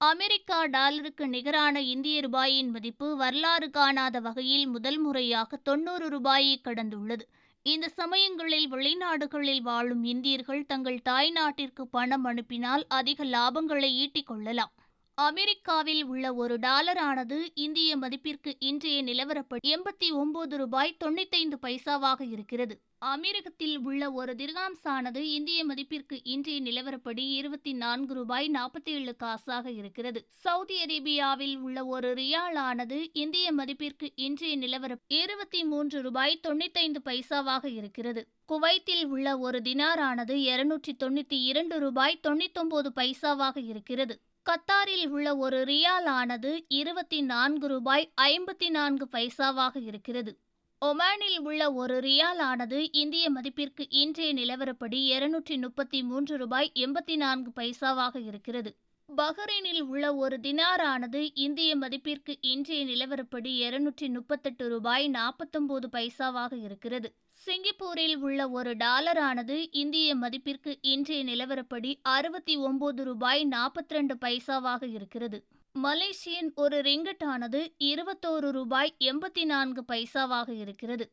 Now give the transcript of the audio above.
America டாலருக்கு நிகரான இந்திய ரூபாயின் மதிப்பு வரலாறு காணாத வகையில் முதல் முறையாக தொண்ணூறு ரூபாயை கடந்துள்ளது. இந்த சமயங்களில் வெளிநாடுகளில் வாழும் இந்தியர்கள் தங்கள் தாய்நாட்டிற்கு பணம் அனுப்பினால் அதிக லாபங்களை ஈட்டிக் கொள்ளலாம். அமெரிக்காவில் உள்ள ஒரு டாலரானது இந்திய மதிப்பிற்கு இன்றைய நிலவரப்படி எண்பத்தி ஒன்பது ரூபாய் தொண்ணூத்தைந்து பைசாவாக இருக்கிறது. அமெரிக்கத்தில் உள்ள ஒரு திர்காம்ஸ் ஆனது இந்திய மதிப்பிற்கு இன்றைய நிலவரப்படி இருபத்தி நான்கு ரூபாய் நாற்பத்தி ஏழு காசாக இருக்கிறது. சவுதி அரேபியாவில் உள்ள ஒரு ரியால் ஆனது இந்திய மதிப்பிற்கு இன்றைய நிலவர இருபத்தி மூன்று ரூபாய் தொண்ணூத்தைந்து பைசாவாக இருக்கிறது. குவைத்தில் உள்ள ஒரு தினாரானது இருநூற்றி தொண்ணூத்தி இரண்டு ரூபாய் தொண்ணூத்தொன்பது பைசாவாக இருக்கிறது. கத்தாரில் உள்ள ஒரு ரியால் ஆனது இருபத்தி நான்கு ரூபாய் ஐம்பத்தி நான்கு பைசாவாக இருக்கிறது. ஒமானில் உள்ள ஒரு ரியால் ஆனது இந்திய மதிப்பிற்கு இன்றைய நிலவரப்படி இருநூற்றி முப்பத்தி மூன்று ரூபாய் எண்பத்தி நான்கு பைசாவாக இருக்கிறது. பஹ்ரைனில் உள்ள ஒரு தினாரானது இந்திய மதிப்பிற்கு இன்றைய நிலவரப்படி இருநூற்றி முப்பத்தெட்டு ரூபாய் நாற்பத்தொன்பது பைசாவாக இருக்கிறது. சிங்கப்பூரில் உள்ள ஒரு டாலரானது இந்திய மதிப்பிற்கு இன்றைய நிலவரப்படி அறுபத்தி ஒன்பது ரூபாய் நாற்பத்தி ரெண்டு பைசாவாக இருக்கிறது. மலேசியன் ஒரு ரிங்கட்டானது இருபத்தோரு ரூபாய் எண்பத்தி நான்கு பைசாவாக இருக்கிறது.